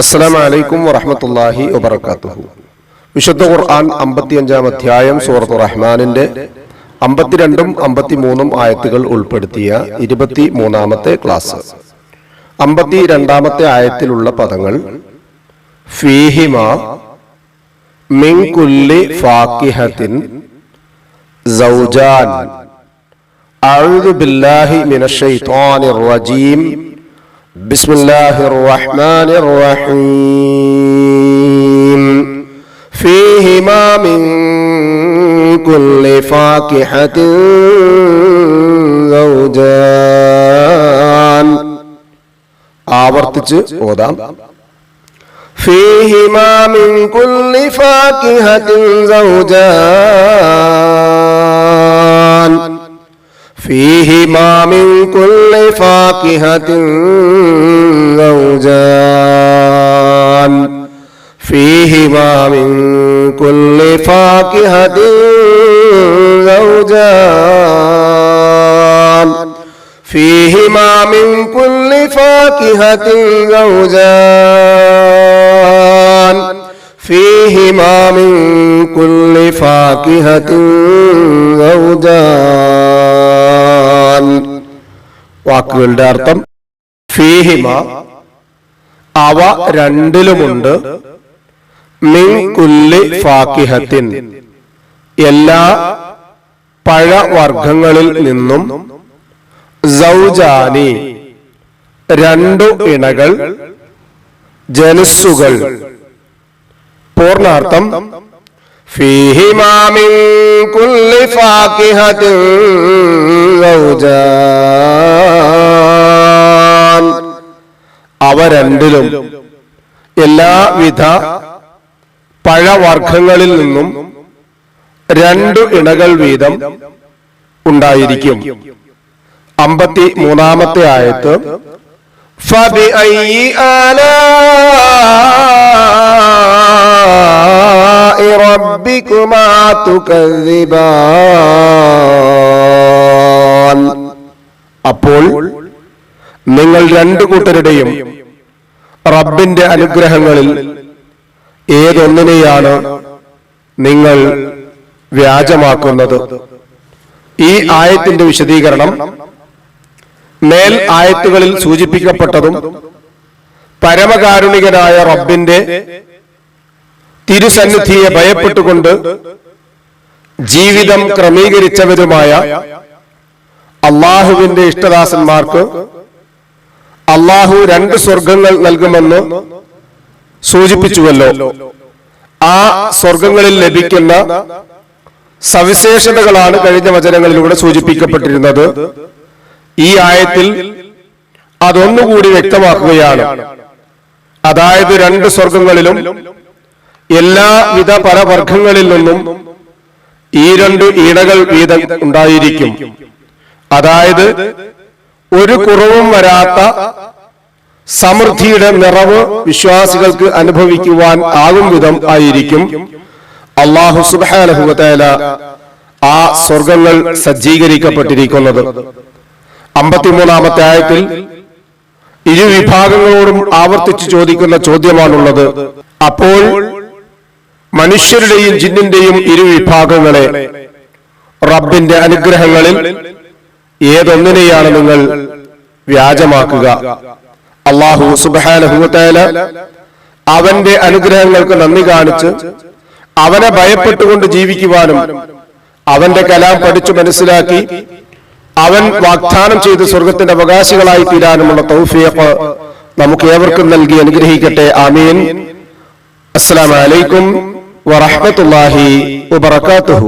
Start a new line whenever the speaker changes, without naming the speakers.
അസ്സലാമലൈക്കും വറഹമത്തല്ലാഹി വബർക്കാത്തുഹു വിശുദ്ധ ഖുർആൻ അമ്പത്തി അഞ്ചാം അധ്യായം സൂറത്ത് റഹ്മാനിന്റെ അമ്പത്തിരണ്ടും അമ്പത്തിമൂന്നും ആയത്തുകൾ ഉൾപ്പെടുത്തിയ ഇരുപത്തി മൂന്നാമത്തെ ക്ലാസ്. അമ്പത്തി രണ്ടാമത്തെ ആയത്തിലുള്ള പദങ്ങൾ ഫീഹിമ മിങ്കുല്ലി ഫാക്കിഹത്തിൻ സൗജാൻ. അഴുതുബില്ലാഹി മിനഷൈത്വാനിർ റജീം. بسم الله الرحمن الرحيم فيهما من كل فاكهة زوجان ആവർത്തിച്ച് ഓതാം فيهما من كل فاكهة زوجان فيهما من كل فاكهة زوجان فيهما من كل فاكهة زوجان فيهما من كل فاكهة زوجان فيهما من كل فاكهة زوجان വാക്കുകളുടെ അർത്ഥം ഫീഹിമ അവ രണ്ടിലുമുണ്ട്. മിൻ കുല്ലി ഫാക്കിഹത്തിൻ എല്ലാ പഴവർഗങ്ങളിൽ നിന്നും സൗജാനി രണ്ടു ഇണകൾ ജനുസുകൾ പൂർണാർത്ഥം فيهما من كل فاكهة زوجان അവ രണ്ടിലും എല്ലാവിധ പഴവർഗങ്ങളിൽ നിന്നും രണ്ടു ഇണകൾ വീതം ഉണ്ടായിരിക്കും അമ്പത്തി മൂന്നാമത്തെ ആയത്ത് فبأي آلاء ربكما تكذبان അപ്പോൾ നിങ്ങൾ രണ്ടു കൂട്ടരുടെയും റബ്ബിന്റെ അനുഗ്രഹങ്ങളിൽ ഏതൊന്നിനെയാണ് നിങ്ങൾ വ്യാജമാക്കുന്നത് ഈ ആയത്തിന്റെ വിശദീകരണം മേൽ ആയത്തുകളിൽ സൂചിപ്പിക്കപ്പെട്ടതും പരമകാരുണികനായ റബ്ബിന്റെ തിരുസന്നിധിയെ ഭയപ്പെട്ടുകൊണ്ട് ജീവിതം ക്രമീകരിച്ചവരുമായ അള്ളാഹുവിന്റെ ഇഷ്ടദാസന്മാർക്ക് അള്ളാഹു രണ്ട് സ്വർഗങ്ങൾ നൽകുമെന്ന് സൂചിപ്പിച്ചുവല്ലോ. ആ സ്വർഗങ്ങളിൽ ലഭിക്കുന്ന സവിശേഷതകളാണ് കഴിഞ്ഞ വചനങ്ങളിലൂടെ സൂചിപ്പിക്കപ്പെട്ടിരുന്നത്. ഈ ആയത്തിൽ അതൊന്നുകൂടി വ്യക്തമാക്കുകയാണ്. അതായത് രണ്ട് സ്വർഗങ്ങളിലും എല്ലാവിധ പല വർഗങ്ങളിൽ നിന്നും ഈ രണ്ട് ഈടകൾ വീതം ഉണ്ടായിരിക്കും. അതായത് ഒരു കുറവും വരാത്ത സമൃദ്ധിയുടെ നിറവ് വിശ്വാസികൾക്ക് അനുഭവിക്കുവാൻ ആകും വിധം ആയിരിക്കും. അള്ളാഹു സുബാനഹുല ആ സ്വർഗങ്ങൾ സജ്ജീകരിക്കപ്പെട്ടിരിക്കുന്നത്. അമ്പത്തിമൂന്നാമത്തെ ആയത്തിൽ ഇരു വിഭാഗങ്ങളോടും ആവർത്തിച്ചു ചോദിക്കുന്ന ചോദ്യമാണുള്ളത്. അപ്പോൾ മനുഷ്യരുടെയും ജിന്നിന്റെയും ഇരുവിഭാഗങ്ങളെ റബ്ബിന്റെ അനുഗ്രഹങ്ങളിൽ ഏതൊന്നിനെയാണ് നിങ്ങൾ വ്യാജമാക്കുക? അള്ളാഹു സുബാനഹുല അവന്റെ അനുഗ്രഹങ്ങൾക്ക് നന്ദി കാണിച്ച് അവനെ ഭയപ്പെട്ടുകൊണ്ട് ജീവിക്കുവാനും അവന്റെ കലാം പഠിച്ചു മനസ്സിലാക്കി അവൻ വാഗ്ദാനം ചെയ്ത് സ്വർഗത്തിന്റെ അവകാശികളായി തീരാനുമുള്ള തൗഫീഖ് നമുക്ക് ഏവർക്കും നൽകി അനുഗ്രഹിക്കട്ടെ. ആമീൻ. അസ്സലാമലൈക്കും വറഹമത്തല്ലാഹി വബർക്കാത്തുഹു